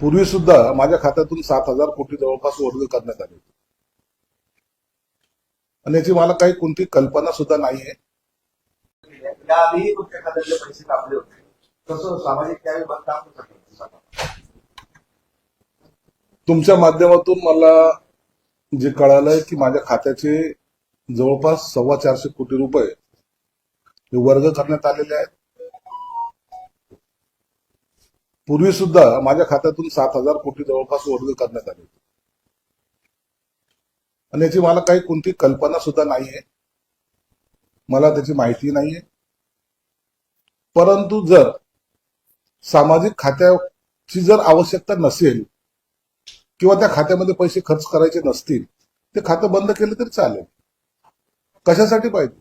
पूर्वी सुद्धा माझ्या खात्यातून सात हजार कोटी जवळपास वर्ग करण्यात आले होते. आणि याची मला काही कोणती कल्पना सुद्धा नाहीये. तुमच्या माध्यमातून मला जे कळालंय की माझ्या खात्याचे जवळपास सव्वा चारशे कोटी रुपये हे वर्ग करण्यात आलेले आहेत. पूर्वी सुद्धा माझ्या खात्यातून सात हजार कोटी जवळपास वर्ग करण्यात आले होते. आणि याची मला काही कोणती कल्पना सुद्धा नाहीये. मला त्याची माहिती नाहीये. परंतु जर सामाजिक खात्याची जर आवश्यकता नसेल किंवा त्या खात्यामध्ये पैसे खर्च करायचे नसतील ते खातं बंद केलं तरी चालेल. कशासाठी पाहिजे?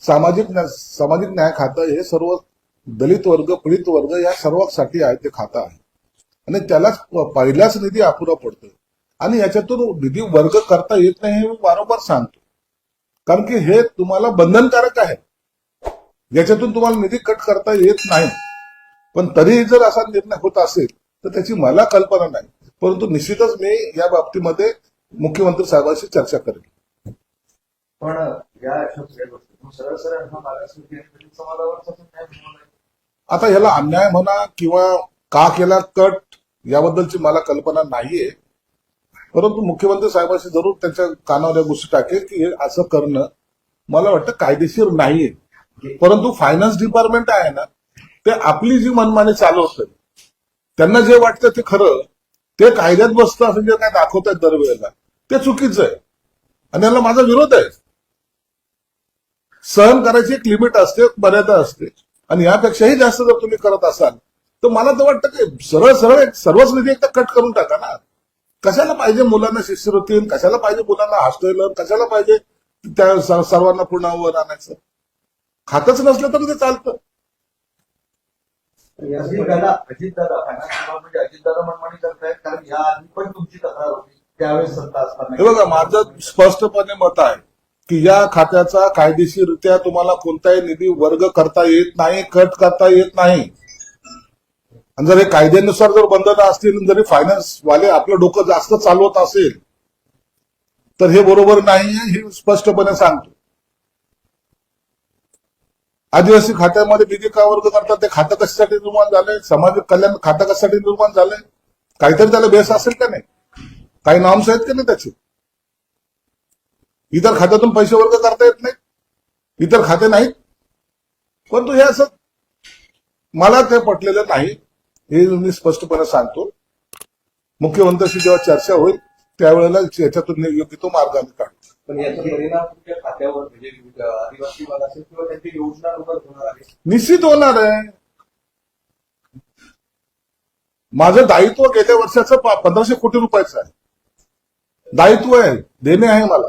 सामाजिक न्या- सामाजिक न्याय खातं हे सर्व दलित वर्ग पीडित वर्ग या सर्वांसाठी आहे ते खातं आहे. आणि त्यालाच पहिलाच निधी अपुरा पडतो आणि याच्यातून निधी वर्ग करता येत नाही हे मी वारंवार सांगतो. कारण की हे तुम्हाला बंधनकारक आहे. याच्यातून तुम्हाला निधी कट करता येत नाही. पण तरीही जर असा निर्णय होत असेल तर त्याची मला कल्पना नाही. परंतु निश्चितच मी या बाबतीमध्ये मुख्यमंत्री साहेबांशी चर्चा करेन. पण या सरळ सरळ हा आता ह्याला अन्याय म्हणा किंवा का केला कट याबद्दलची मला कल्पना नाहीये. परंतु मुख्यमंत्री साहेबांशी जरूर त्यांच्या कानावर या गोष्टी टाकेल की हे असं करणं मला वाटतं कायदेशीर नाहीये. परंतु फायनान्स डिपार्टमेंट आहे ना ते आपली जी मनमानी चालवतं त्यांना जे वाटतं ते खरं ते कायद्यात बसतं असं जे काय आहेत दरवेळेला ते चुकीचं आहे आणि याला माझा विरोध आहे. सहन करायची एक लिमिट असते मर्यादा असते. आणि यापेक्षाही जास्त जर तुम्ही करत असाल तर मला तर वाटतं की सरळ सरळ एक सर्वच निधी एकदा कट करून टाका ना. कशाला पाहिजे मुलांना शिष्यवृत्ती कशाला पाहिजे मुलांना हॉस्टेलर कशाला पाहिजे त्या सर्वांना पुन्हावर आणायचं? खातच नसलं तरी ते चालतं. अजितदादा अजितदादा डिपार्टमेंट अजितदादा मनमानी करतायत कारण या आधी पण तुमची तक्रार होती त्यावेळेस सत्ता असताना. हे बघा माझं स्पष्टपणे मत आहे की या खात्याचा कायदेशीररित्या तुम्हाला कोणताही निधी वर्ग करता येत नाही कट करता येत नाही. आणि जर हे कायद्यानुसार जर बंधनं असतील जरी फायनान्स वाले आपलं डोकं जास्त चालवत असेल तर हे बरोबर नाही हे स्पष्टपणे सांगतो. आदिवासी खात्यामध्ये निधी का वर्ग करतात ते खातं कशासाठी निर्माण झालंय समाज कल्याण खातं कशासाठी निर्माण झालंय काहीतरी त्याला बेस असेल का नाही? काही नॉर्म्स आहेत का नाही त्याचे? इतर खात्यातून पैसे वर्ग करता येत नाही इतर खाते नाहीत. परंतु हे असं मला ते पटलेलं नाही. हे मी स्पष्टपणे सांगतो. मुख्यमंत्र्यांशी जेव्हा चर्चा होईल त्यावेळेला याच्यातून योग्य तो मार्ग आम्ही काढू. पण याचा परिणाम तुमच्या खात्यावर म्हणजे आदिवासी भाग असेल किंवा त्यांची योजनानुसार होणार आहे. निश्चित होणार आहे. माझं दायित्व गेल्या वर्षाचं पंधराशे कोटी रुपयाचं आहे. दायित्व आहे देणे आहे मला.